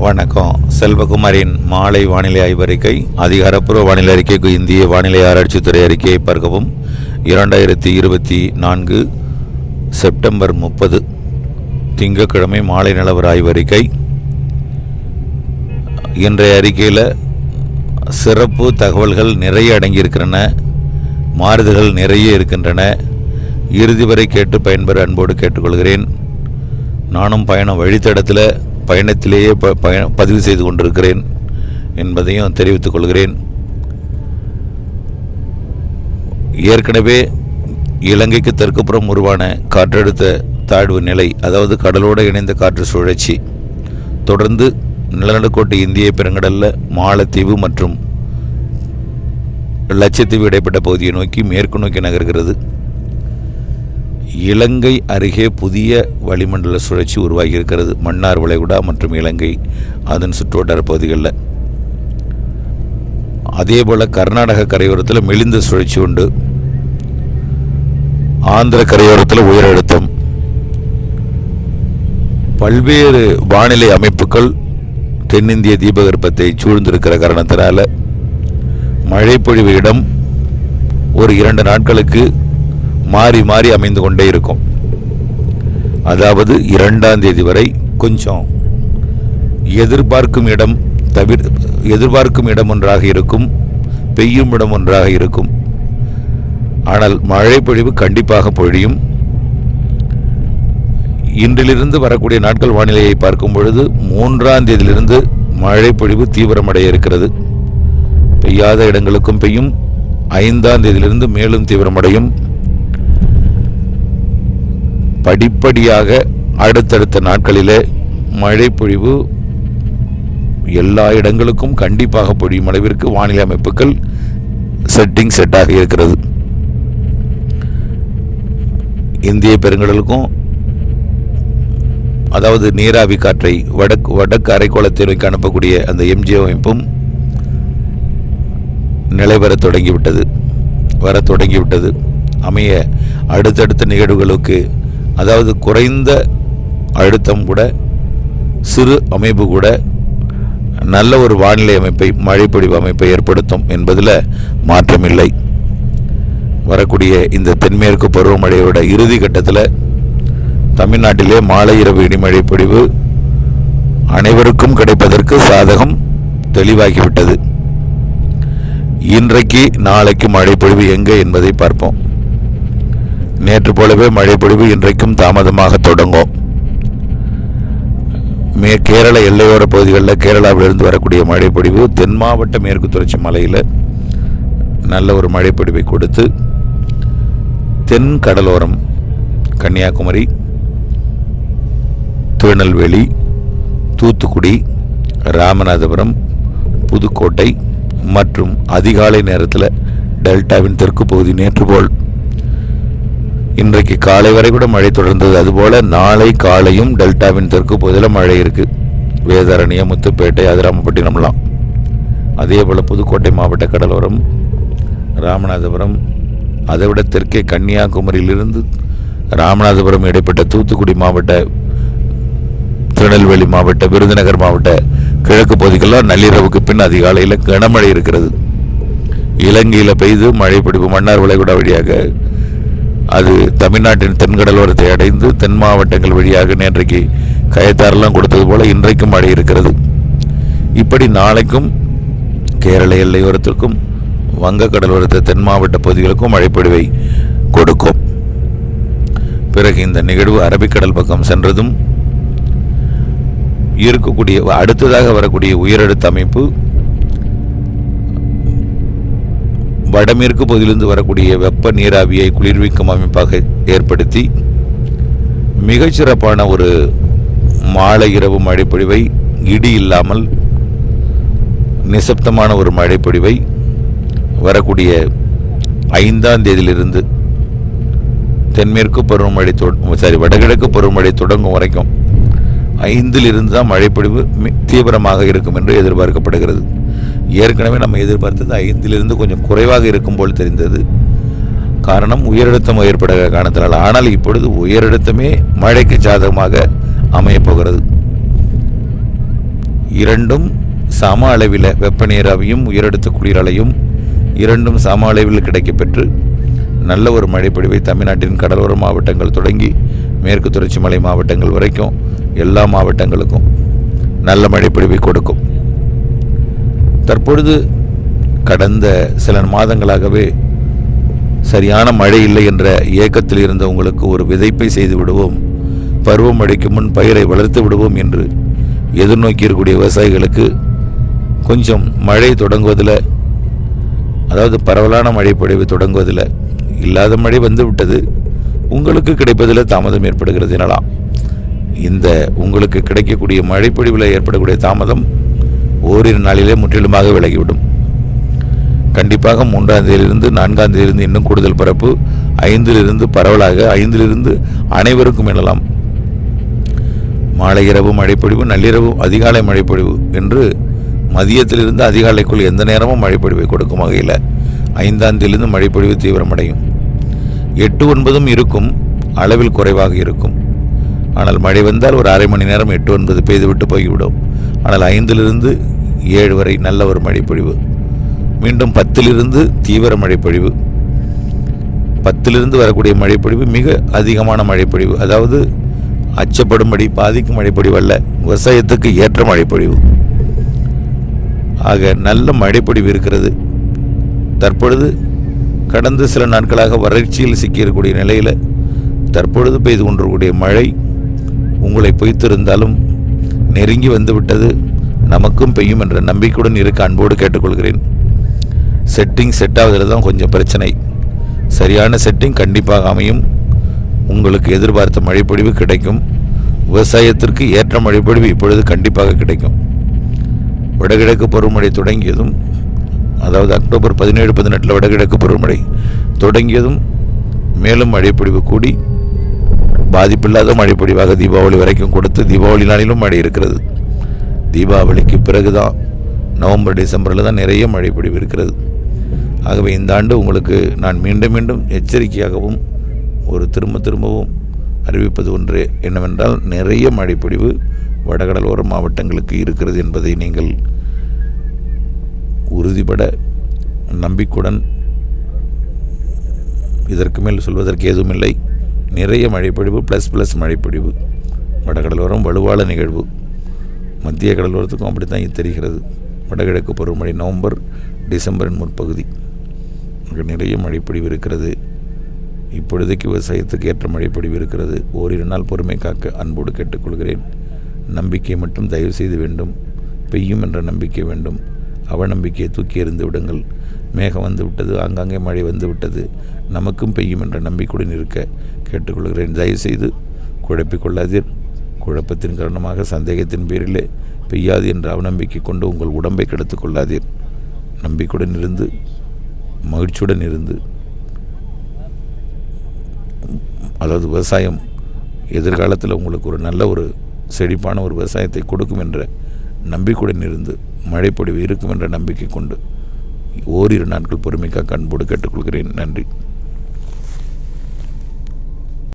வணக்கம். செல்வகுமாரின் மாலை வானிலை ஆய்வறிக்கை அதிகாரப்பூர்வ வானிலை அறிக்கைக்கு இந்திய வானிலை ஆராய்ச்சித்துறை அறிக்கையை பார்க்கவும். இரண்டாயிரத்தி இருபத்தி நான்கு செப்டம்பர் முப்பது திங்கட்கிழமை மாலை நிலவர ஆய்வறிக்கை. இன்றைய அறிக்கையில் சிறப்பு தகவல்கள் நிறைய அடங்கியிருக்கின்றன மாறுதல்கள் நிறைய இருக்கின்றன. இறுதி வரை கேட்டு பயன்பெற அன்போடு கேட்டுக்கொள்கிறேன். நானும் பயணம் வழித்தடத்தில் பயணத்திலேயே ப பய பதிவு செய்து கொண்டிருக்கிறேன் என்பதையும் தெரிவித்துக் கொள்கிறேன். ஏற்கனவே இலங்கைக்கு தெற்குப்புறம் உருவான காற்றழுத்த தாழ்வு நிலை அதாவது கடலோடு இணைந்த காற்று சுழற்சி தொடர்ந்து நிலநடுக்கோட்டு இந்திய பெருங்கடலில் மாலத்தீவு மற்றும் லட்சத்தீவு இடைப்பட்ட பகுதியை நோக்கி மேற்கு நோக்கி நகர்கிறது. இலங்கை அருகே புதிய வளிமண்டல சுழற்சி உருவாகி இருக்கிறது மன்னார் வளைகுடா மற்றும் இலங்கை அதன் சுற்றுவட்டார பகுதிகளில். அதேபோல் கர்நாடக கரையோரத்தில் மெலிந்த சுழற்சி உண்டு. ஆந்திர கரையோரத்தில் உயரழுத்தம். பல்வேறு வானிலை அமைப்புகள் தென்னிந்திய தீபகற்பத்தை சூழ்ந்திருக்கிற காரணத்தினால மழைப்பொழிவு இடம் ஒரு இரண்டு நாட்களுக்கு மாறி மாறி அமைந்து கொண்டே இருக்கும். அதாவது இரண்டாம் தேதி வரை கொஞ்சம் எதிர்பார்க்கும் இடம் தவிர எதிர்பார்க்கும் இடம் ஒன்றாக இருக்கும் பெய்யும் இடம் ஒன்றாக இருக்கும். ஆனால் மழை பொழிவு கண்டிப்பாக பொழியும். இன்றிலிருந்து வரக்கூடிய நாட்கள் வானிலையை பார்க்கும் பொழுது மூன்றாம் தேதியிலிருந்து மழை பொழிவு தீவிரமடைய இருக்கிறது. பெய்யாத இடங்களுக்கும் பெய்யும். ஐந்தாம் தேதியிலிருந்து மேலும் தீவிரமடையும். படிப்படியாக அடுத்தடுத்த நாட்களிலே மழை பொழிவு எல்லா இடங்களுக்கும் கண்டிப்பாக பொழியும் அளவிற்கு வானிலை அமைப்புகள் செட்டிங் செட்டாக இருக்கிறது. இந்திய பெருங்கடலுக்கும் அதாவது நீராவி காற்றை வடக்கு வடக்கு அரைக்கோளத்தை நோக்கி அனுப்பக்கூடிய அந்த எம்ஜிஓ அமைப்பும் நிலைவர தொடங்கிவிட்டது வர தொடங்கிவிட்டது. அமைய அடுத்தடுத்த நிகழ்வுகளுக்கு அதாவது குறைந்த அழுத்தம் கூட சிறு அமைப்பு கூட நல்ல ஒரு வானிலை அமைப்பை மழைப்பொழிவு அமைப்பை ஏற்படுத்தும் என்பதில் மாற்றமில்லை. வரக்கூடிய இந்த தென்மேற்கு பருவமழையோட இறுதி கட்டத்தில் தமிழ்நாட்டிலே மாலை இரவு இடிமழை பொழிவு அனைவருக்கும் கிடைப்பதற்கு சாதகம் தெளிவாகிவிட்டது. இன்றைக்கு நாளைக்கு மழைப்பொழிவு எங்கே என்பதை பார்ப்போம். நேற்று போலவே மழைப்பொழிவு இன்றைக்கும் தாமதமாக தொடங்கும். மே கேரள எல்லையோர பகுதிகளில் கேரளாவிலிருந்து வரக்கூடிய மழைப்பொழிவு தென் மாவட்ட மேற்கு தொடர்ச்சி மலையில் நல்ல ஒரு மழைப்பொழிவை கொடுத்து தென் கடலோரம் கன்னியாகுமரி திருநெல்வேலி தூத்துக்குடி ராமநாதபுரம் புதுக்கோட்டை மற்றும் அதிகாலை நேரத்தில் டெல்டாவின் தெற்கு பகுதி நேற்று போல் இன்றைக்கு காலை வரை கூட மழை தொடர்ந்தது. அதுபோல் நாளை காலையும் டெல்டாவின் தெற்கு பகுதியில் மழை இருக்குது வேதாரண்யம் முத்துப்பேட்டை அதிராமப்பட்டினம்லாம் அதே போல் புதுக்கோட்டை மாவட்ட கடலோரம் ராமநாதபுரம் அதைவிட தெற்கே கன்னியாகுமரியிலிருந்து ராமநாதபுரம் இடைப்பட்ட தூத்துக்குடி மாவட்ட திருநெல்வேலி மாவட்ட விருதுநகர் மாவட்ட கிழக்கு பகுதிக்கெல்லாம் நள்ளிரவுக்கு பின் அதிகாலையில் கனமழை இருக்கிறது. இலங்கையில் பெய்து மழை பிடிப்பு மன்னார் வளைகுடா வழியாக அது தமிழ்நாட்டின் தென்கடலோரத்தை அடைந்து தென் மாவட்டங்கள் வழியாக நேற்றைக்கு கயத்தாரெல்லாம் கொடுத்தது போல இன்றைக்கும் மழை இருக்கிறது. இப்படி நாளைக்கும் கேரள எல்லையோரத்திற்கும் வங்க தென் மாவட்ட பகுதிகளுக்கும் மழைப்பொழிவை கொடுக்கும். பிறகு இந்த நிகழ்வு அரபிக்கடல் பக்கம் சென்றதும் இருக்கக்கூடிய அடுத்ததாக வரக்கூடிய உயரடுத்த அமைப்பு வடமேற்கு பகுதியிலிருந்து வரக்கூடிய வெப்ப நீராவியை குளிர்விக்கும் அமைப்பாக ஏற்படுத்தி மிகச்சிறப்பான ஒரு மாலை இரவு மழைப்பொழிவை இடி இல்லாமல் நிசப்தமான ஒரு மழைப்பொழிவை வரக்கூடிய ஐந்தாம் தேதியிலிருந்து தென்மேற்கு பருவமழை சாரி வடகிழக்கு பருவமழை தொடங்கும் வரைக்கும் ஐந்திலிருந்து தான் மழைப்பொழிவு மி- தீவிரமாக இருக்கும் என்று எதிர்பார்க்கப்படுகிறது. ஏற்கனவே நம்ம எதிர்பார்த்தது ஐந்திலிருந்து கொஞ்சம் குறைவாக இருக்கும் போல் தெரிந்தது. காரணம் உயரழுத்தம் ஏற்பட காரணத்தினால். ஆனால் இப்பொழுது உயரழுத்தமே மழைக்கு சாதகமாக அமையப் போகிறது. இரண்டும் சம அளவில் வெப்ப வெப்பநீராவியும் உயரடுத்த குளிரலையும் இரண்டும் சம அளவில் கிடைக்கப்பெற்று நல்ல ஒரு மழைப்பொழிவை தமிழ்நாட்டின் கடலோர மாவட்டங்கள் தொடங்கி மேற்கு தொடர்ச்சி மலை மாவட்டங்கள் வரைக்கும் எல்லா மாவட்டங்களுக்கும் நல்ல மழைப்பொழிவை கொடுக்கும். தற்பொழுது கடந்த சில மாதங்களாகவே சரியான மழை இல்லை என்ற ஏக்கத்தில் இருந்த உங்களுக்கு ஒரு விதைப்பை செய்து விடுவோம் பருவமழைக்கு முன் பயிரை வளர்த்து விடுவோம் என்று எதிர்நோக்கி இருக்கக்கூடிய விவசாயிகளுக்கு கொஞ்சம் மழை தொடங்குவதில் அதாவது பரவலான மழை பொழிவு தொடங்குவதில் இல்லாத மழை வந்து விட்டது உங்களுக்கு கிடைப்பதில் தாமதம் ஏற்படுகிறது எனலாம். இந்த உங்களுக்கு கிடைக்கக்கூடிய மழைப்பொழிவில் ஏற்படக்கூடிய தாமதம் ஓரிரு நாளிலே முற்றிலுமாக விலகிவிடும். கண்டிப்பாக மூன்றாம் தேதியிலிருந்து நான்காம் தேதியிலிருந்து இன்னும் கூடுதல் பரப்பு ஐந்திலிருந்து பரவலாக ஐந்திலிருந்து அனைவருக்கும் எனலாம் மாலை இரவு மழைப்பொழிவு நள்ளிரவு அதிகாலை மழைப்பொழிவு என்று மதியத்திலிருந்து அதிகாலைக்குள் எந்த நேரமும் மழைப்பொழிவை கொடுக்கும் வகையில் ஐந்தாம் தேதியிலிருந்து மழைப்பொழிவு தீவிரமடையும். எட்டு ஒன்பதும் இருக்கும் அளவில் குறைவாக இருக்கும். ஆனால் மழை வந்தால் ஒரு அரை மணி நேரம் எட்டு ஒன்பது பெய்துவிட்டு போய்விடும். ஆனால் ஐந்திலிருந்து ஏழு வரை நல்ல ஒரு மழைப்பொழிவு. மீண்டும் பத்திலிருந்து தீவிர மழைப்பொழிவு. பத்திலிருந்து வரக்கூடிய மழைப்பொழிவு மிக அதிகமான மழைப்பொழிவு. அதாவது அச்சப்படும்படி பாதிக்கும் மழைப்பொழிவு அல்ல விவசாயத்துக்கு ஏற்ற மழைப்பொழிவு. ஆக நல்ல மழைப்பொழிவு இருக்கிறது. தற்பொழுது கடந்த சில நாட்களாக வறட்சியில் சிக்கியிருக்கக்கூடிய நிலையில் தற்பொழுது பெய்து கொண்டிருக்கக்கூடிய மழை உங்களை பொய்த்திருந்தாலும் நெருங்கி வந்துவிட்டது. நமக்கும் பெய்யும் என்ற நம்பிக்கையுடன் இருக்க அன்போடு கேட்டுக்கொள்கிறேன். செட்டிங் செட் ஆகுதில் தான் கொஞ்சம் பிரச்சனை. சரியான செட்டிங் கண்டிப்பாக அமையும். உங்களுக்கு எதிர்பார்த்த மழைப்பொழிவு கிடைக்கும். விவசாயத்திற்கு ஏற்ற மழைப்பொழிவு இப்பொழுது கண்டிப்பாக கிடைக்கும். வடகிழக்கு பருவமழை தொடங்கியதும் அதாவது அக்டோபர் பதினேழு பதினெட்டில் வடகிழக்கு பருவமழை தொடங்கியதும் மேலும் மழைப்பொழிவு கூடி பாதிப்பில்லாத மழைப்பொழிவாக தீபாவளி வரைக்கும் கொடுத்து தீபாவளி நாளிலும் மழை இருக்கிறது. தீபாவளிக்கு பிறகுதான் நவம்பர் டிசம்பரில் தான் நிறைய மழைப்பொழிவு இருக்கிறது. ஆகவே இந்த ஆண்டு உங்களுக்கு நான் மீண்டும் மீண்டும் எச்சரிக்கையாகவும் ஒரு திரும்ப திரும்பவும் அறிவிப்பது ஒன்று என்னவென்றால் நிறைய மழைப்பொழிவு வடகடலோர மாவட்டங்களுக்கு இருக்கிறது என்பதை நீங்கள் உறுதிபட நம்பிக்கையுடன் இதற்கு மேல் சொல்வதற்கு எதுவும் இல்லை. நிறைய மழைப்பொழிவு ப்ளஸ் ப்ளஸ் மழைப்பொழிவு வடகடலோரம் வலுவான நிகழ்வு. மத்திய கடலோரத்துக்கும் அப்படி தான் தெரிகிறது. வடகிழக்கு பருவமழை நவம்பர் டிசம்பரின் முற்பகுதி. அங்கே நிறைய மழைப்பொழிவு இருக்கிறது. இப்பொழுதைக்கு விவசாயத்துக்கு ஏற்ற மழைப்பொழிவு இருக்கிறது. ஓரிரு நாள் பொறுமை காக்க அன்போடு கேட்டுக்கொள்கிறேன். நம்பிக்கை மட்டும் தயவு செய்து வேண்டும். பெய்யும் என்ற நம்பிக்கை வேண்டும். அவநம்பிக்கையை தூக்கி எறிந்து விடுங்கள். மேகம் வந்து விட்டது ஆங்காங்கே மழை வந்து விட்டது. நமக்கும் பெய்யும் என்ற நம்பிக்கையுடன் இருக்க கேட்டுக்கொள்கிறேன். தயவுசெய்து குழப்பிக்கொள்ளாதீர் குழப்பத்தின் காரணமாக சந்தேகத்தின் பேரிலே பெய்யாது என்ற அவநம்பிக்கை கொண்டு உங்கள் உடம்பை கெடுத்து கொள்ளாதீர். நம்பிக்கையுடன் இருந்து மகிழ்ச்சியுடன் இருந்து அதாவது விவசாயம் எதிர்காலத்தில் உங்களுக்கு ஒரு நல்ல ஒரு செழிப்பான ஒரு விவசாயத்தை கொடுக்கும் என்ற நம்பிக்கையுடன் இருந்து மழைப்பொழிவு இருக்கும் என்ற நம்பிக்கை கொண்டு ஓரிரு நாட்கள் பொறுமைக்காக அன்போடு கேட்டுக்கொள்கிறேன். நன்றி.